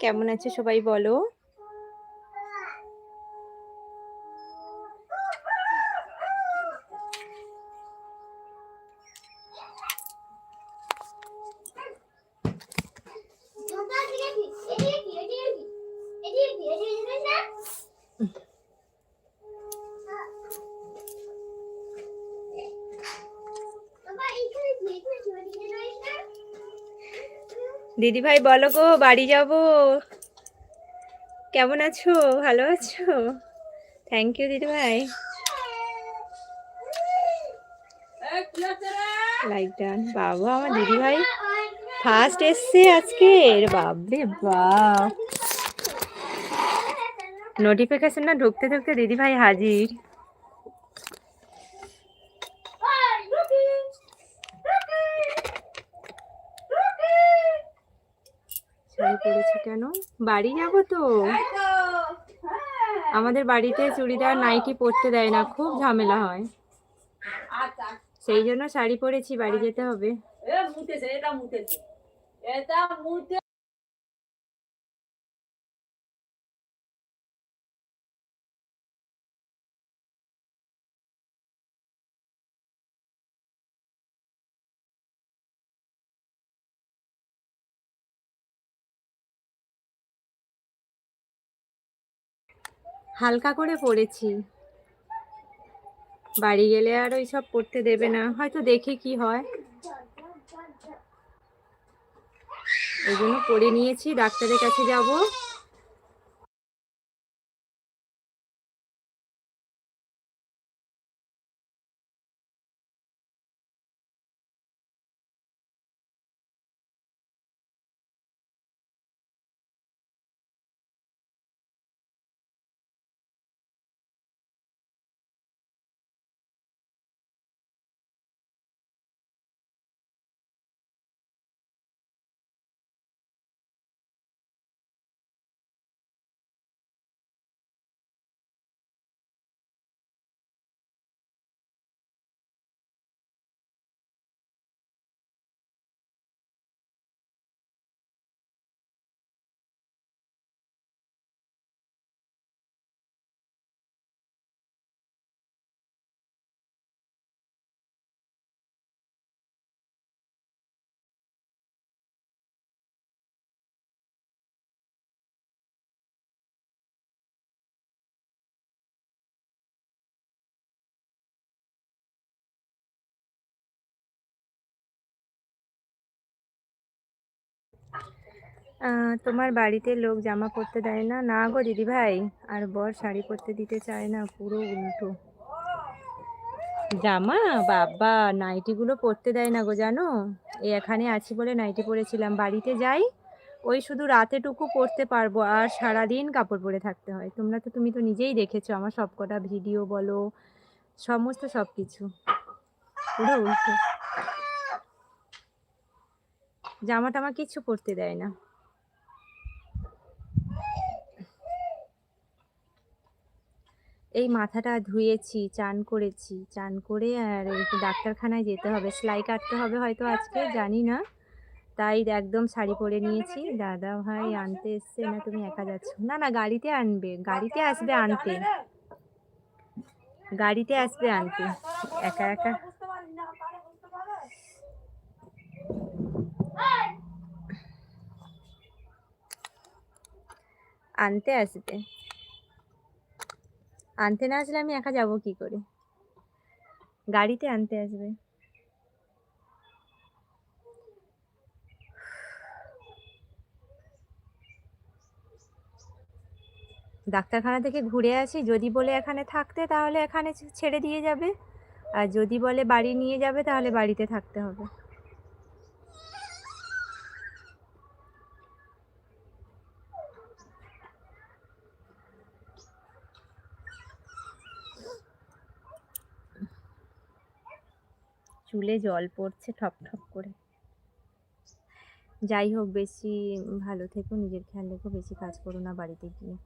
কেমন আছে সবাই বলো? দিদি ভাই বলো গো, বাড়ি যাব। কেমন আছো? ভালো আছো? থ্যাংক ইউ দিদি ভাই লাইক ডান বাবা, আমার দিদি ভাই ফার্স্ট এসছে আজকে বাবরে বাপ। নোটিফিকেশন না ঢুকতে ঢুকতে দিদি ভাই হাজির। পরেছি কেন? বাড়ি যাব তো। আমাদের বাড়িতে চুড়িদার নাইটি পরতে দেয় না, খুব ঝামেলা হয়। সেই জন্য শাড়ি পরেছি, বাড়ি যেতে হবে। হালকা করে পড়েছি। বাড়ি গেলে আর ওই সব পড়তে দেবে না। হয়তো দেখে কি হয়। ওই জন্য পড়ে নিয়েছি, ডাক্তারের কাছে যাব। তোমার বাড়িতে লোক জামা পরতে দেয় না? না গো দিদি ভাই আর বর শাড়ি পরতে দিতে চায় না, পুরো উল্টো। জামা? বাবা, নাইটিগুলো পরতে দেয় না গো, জানো? এখানে আছি বলে নাইটি পরেছিলাম, বাড়িতে যাই, ওই শুধু রাতেটুকু পরতে পারব, আর সারাদিন কাপড় পরে থাকতে হয়। তোমরা তো, তুমি তো নিজেই দেখেছ আমার সবকটা ভিডিও বলো, সমস্ত সব কিছু পুরো উল্টো। জামা টামা কিচ্ছু পরতে দেয় না। এই মাথাটা ধুয়েছি, চান করেছি। চান করে আর ডাক্তারখানায় যেতে হবে। সেলাই কাটতে হবে হয়তো আজকে, জানি না। তাই একদম শাড়ি পরে নিয়েছি। দাদা ভাই আনতে এসছে। না, তুমি একা যাচ্ছ। না না, গাড়িতে আনবে। গাড়িতে আসবে আনতে। গাড়িতে আসবে আনতে। একা একা। আনতে আসবে। আনতে না আসলে আমি একা যাব কি করে? গাড়িতে আনতে আসবে। ডাক্তারখানা থেকে ঘুরে আসি, যদি বলে এখানে থাকতে তাহলে এখানে ছেড়ে দিয়ে যাবে। আর যদি বলে বাড়ি নিয়ে যাবে তাহলে বাড়িতে থাকতে হবে। চুলে জল পড়ছে ঠপ ঠপ করে। যাই হোক, বেশি ভালো থেকো, নিজের খেয়াল রেখো, বেশি কাজ করো না বাড়িতে গিয়ে।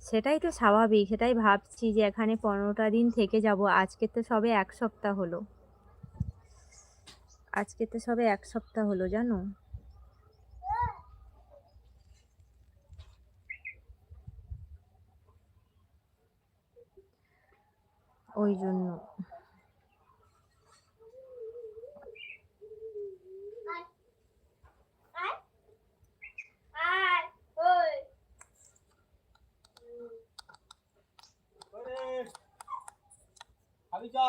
সেটাই তো স্বাভাবিক, সেটাই ভাবছি যে এখানে পনেরোটা দিন থেকে যাব। আজকে তো সবে এক সপ্তাহ হলো। আজকে তো সবে এক সপ্তাহ হলো, জানো? ওই জন্য। আমি চা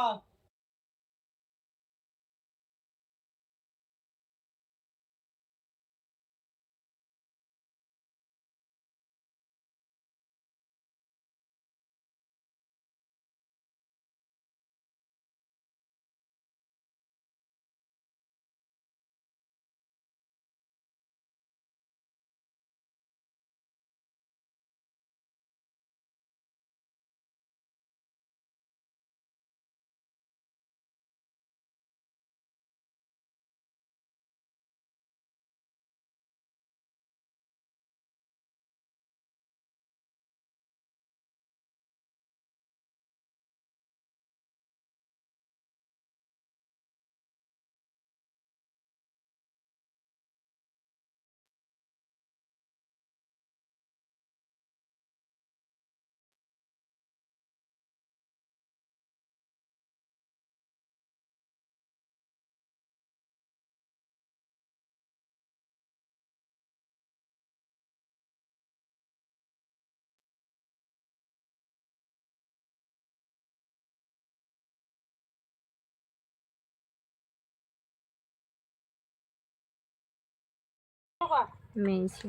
মেয়েছি।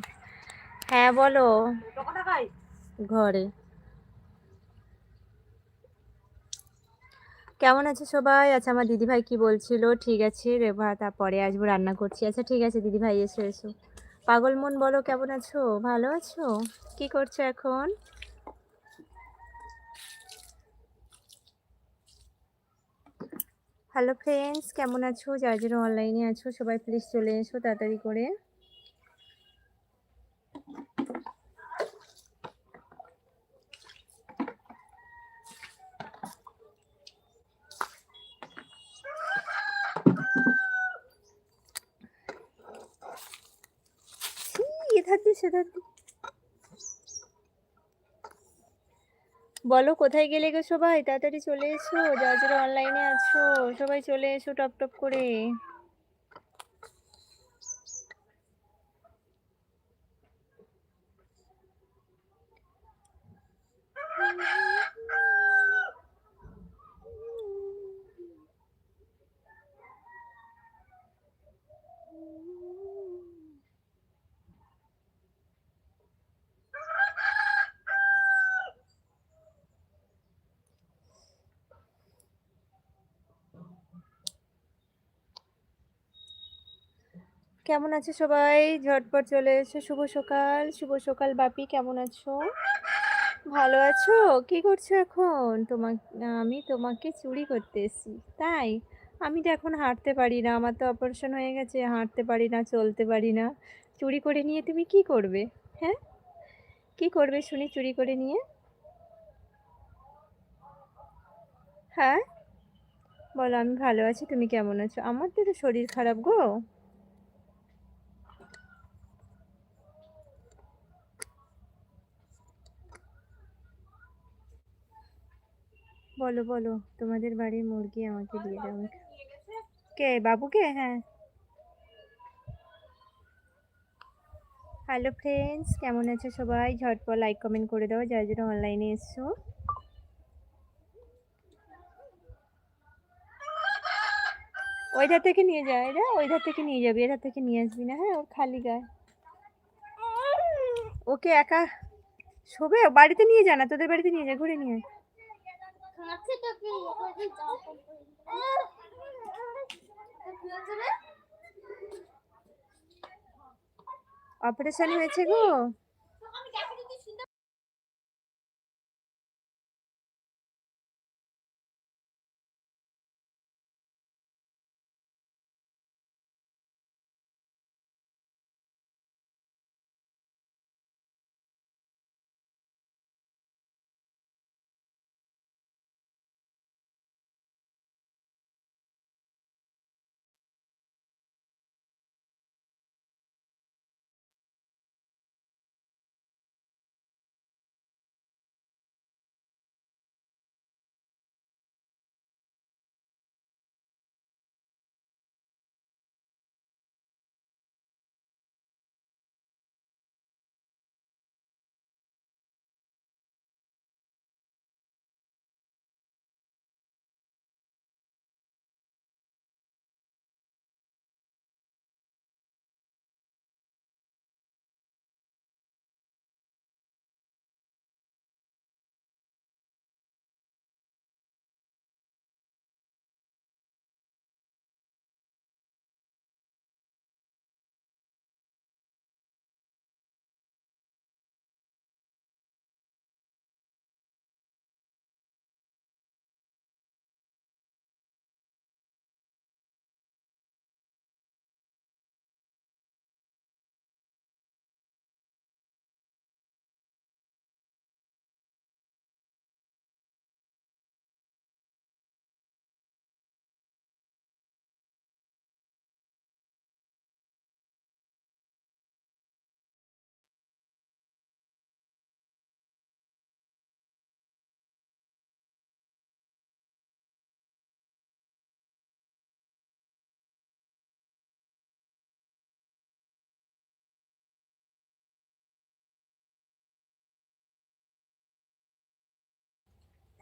হ্যাঁ বলো। ঘরে। কেমন আছে সবাই? আচ্ছা আমার দিদিভাই কি বলছিল? ঠিক আছে রেবা তারপরে আসব রান্না করছি। আচ্ছা ঠিক আছে দিদিভাই এসো এসো। পাগল মন বলো কেমন আছো? ভালো আছো? কি করছ এখন? হ্যালো ফ্রেন্ডস কেমন আছো? যার যারা অনলাইনে আছো সবাই প্লিজ চলে এসো তাড়াতাড়ি করে। বলো, কোথায় গেলে গো সবাই? তাড়াতাড়ি চলে এসো যারা যারা অনলাইনে আছো, সবাই চলে এসো টপ টপ করে। কেমন আছো সবাই? ঝটপট চলে এসো। শুভ সকাল। শুভ সকাল, বাপি। কেমন আছো? ভালো আছো? কি করছ এখন? তোমাক, আমি তোমাকে চুরি করতে এসেছি। তাই? আমি তো এখন হাঁটতে পারি না। আমার তো অপারেশন হয়ে গেছে। হাঁটতে পারি না, চলতে পারি না। চুরি করে নিয়ে তুমি কি করবে? হ্যাঁ? কি করবে শুনি চুরি করে নিয়ে? হ্যাঁ? বলো, আমি ভালো আছি। তুমি কেমন আছো? আমার তো শরীর খারাপ গো। বলো বলো। তোমাদের বাড়ির মুরগি আমাকে দিয়ে দাও। কে বাবুকে? হ্যাঁ। হ্যালো ফ্রেন্ডস কেমন আছো সবাই? ঝটপট লাইক কমেন্ট করে দাও যারা যারা অনলাইনে এসছো। ওই ধার থেকে নিয়ে যা এরা ওই ধার থেকে নিয়ে যাবি এধার থেকে নিয়ে আসবি না হ্যাঁ ওর খালি গায়ে। ওকে একা শোবে? বাড়িতে নিয়ে যা না তোদের বাড়িতে নিয়ে যা ঘুরে নিয়ে আয়। অপারেশন হয়েছে গো?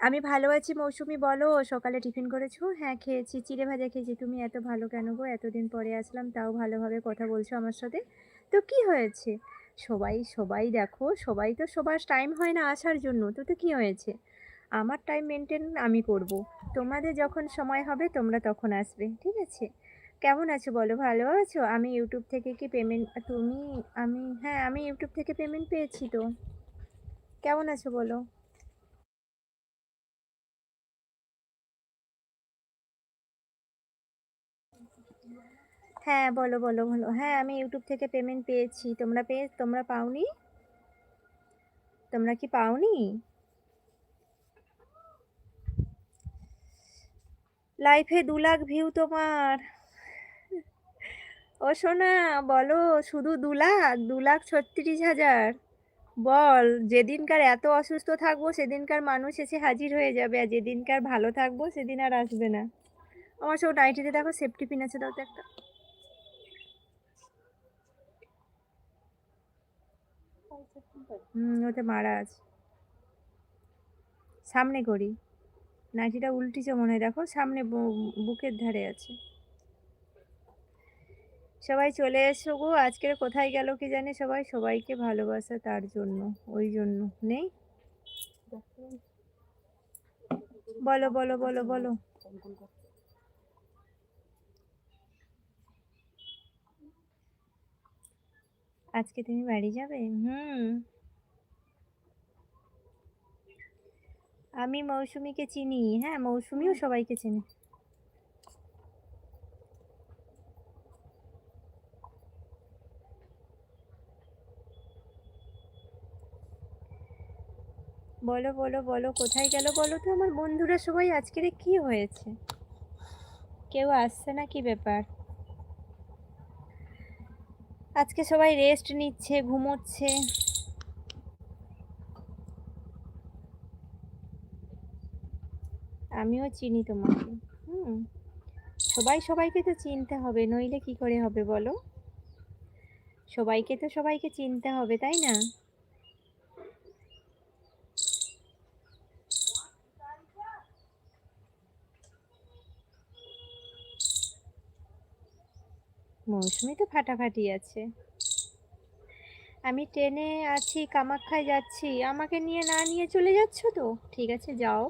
আমি ভালো আছি মৌসুমি, বলো। সকালে টিফিন করেছ? হ্যাঁ খেয়েছি। চিড়ে ভাজা খেয়েছি। তুমি এত ভালো কেন গো? এতদিন পরে আসলাম, তাও ভালোভাবে কথা বলছো আমার সাথে। তো কি হয়েছে? সবাই সবাই দেখো, সবাই তো সবার টাইম হয় না আসার জন্য। তো তো কী হয়েছে? আমার টাইম মেনটেন আমি করব। তোমাদের যখন সময় হবে, তোমরা তখন আসবে, ঠিক আছে? কেমন আছো বলো? ভালো আছো? আমি ইউটিউব থেকে কি পেমেন্ট তুমি, আমি হ্যাঁ আমি ইউটিউব থেকে পেমেন্ট পেয়েছি তো। কেমন আছো বলো? হ্যাঁ বলো বলো বলো। হ্যাঁ আমি ইউটিউব থেকে পেমেন্ট পেয়েছি। তোমরা পেয়ে, তোমরা পাওনি? তোমরা কি পাওনি? লাইফে দু লাখ ভিউ তোমার। ও সোনা, বলো, শুধু দু লাখ? দু লাখ ছত্রিশ হাজার। বল, যেদিনকার এত অসুস্থ থাকব, সেদিনকার মানুষ এসে হাজির হয়ে যাবে। আর যেদিনকার ভালো থাকব, সেদিন আর আসবে না। আমার সব নাইটিতে দেখো সেফটি পিন আছে, দাও তো একটা। হুম, ওতে মারা আছে। সামনে করি নাইটিটা উল্টিছে মনে হয়, দেখো, সামনে বুকের ধারে আছে। সবাই চলে এসো গো, আজকের কোথায় গেল কি জানে? সবাই সবাইকে ভালোবাসা তার জন্য, ওই জন্য। নেই? বলো বলো বলো বলো। আজকে তুমি বাড়ি যাবে? হুম। আমি মৌসুমিকে চিনি। হ্যাঁ মৌসুমিও সবাইকে চিনি। বলো বলো বলো কোথায় গেল বলো তো? আমার বন্ধুরা সবাই আজকের কি হয়েছে? কেউ আসছে না কি ব্যাপার? আজকে সবাই রেস্ট নিচ্ছে, ঘুমোচ্ছে। আমিও চিনি তোমাকে, হুম। সবাই সবাইকে তো চিনতে হবে, নইলে কি করে হবে বলো? সবাইকে তো সবাইকে চিনতে হবে, তাই না? মৌসুমি তো ফাটাফাটি আছে। আমি ট্রেনে আছি, কামাখ্যায় যাচ্ছি। আমাকে নিয়ে না নিয়ে চলে যাচ্ছ তো? ঠিক আছে, যাও।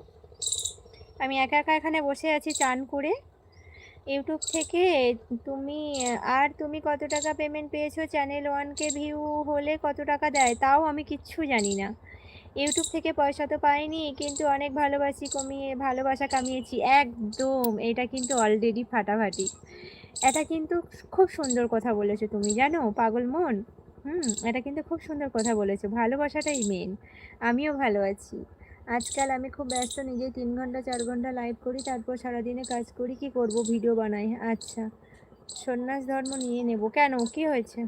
আমি একা একা এখানে বসে আছি চান করে। ইউটিউব থেকে তুমি, আর তুমি কত টাকা পেমেন্ট পেয়েছ? চ্যানেল ওয়ানকে ভিউ হলে কত টাকা দেয়? তাও আমি কিচ্ছু জানি না। ইউটিউব থেকে পয়সা তো পাইনি, কিন্তু অনেক ভালোবাসি কমিয়ে, ভালোবাসা কামিয়েছি। একদম, এটা কিন্তু অলরেডি ফাটাফাটি। এটা কিন্তু খুব সুন্দর কথা বলেছ তুমি, জানো? পাগল মন। হুম, এটা কিন্তু খুব সুন্দর কথা বলেছ। ভালোবাসাটাই মেন আমিও ভালো আছি। আজকাল আমি খুব ব্যস্ত, নিজেই তিন ঘণ্টা, চার ঘণ্টা লাইভ করি, তারপর সারাদিনে কাজ করি, কি করব? ভিডিও বানাই। আচ্ছা সন্ন্যাস ধর্ম নিয়ে নেব। কেন? কি হয়েছে?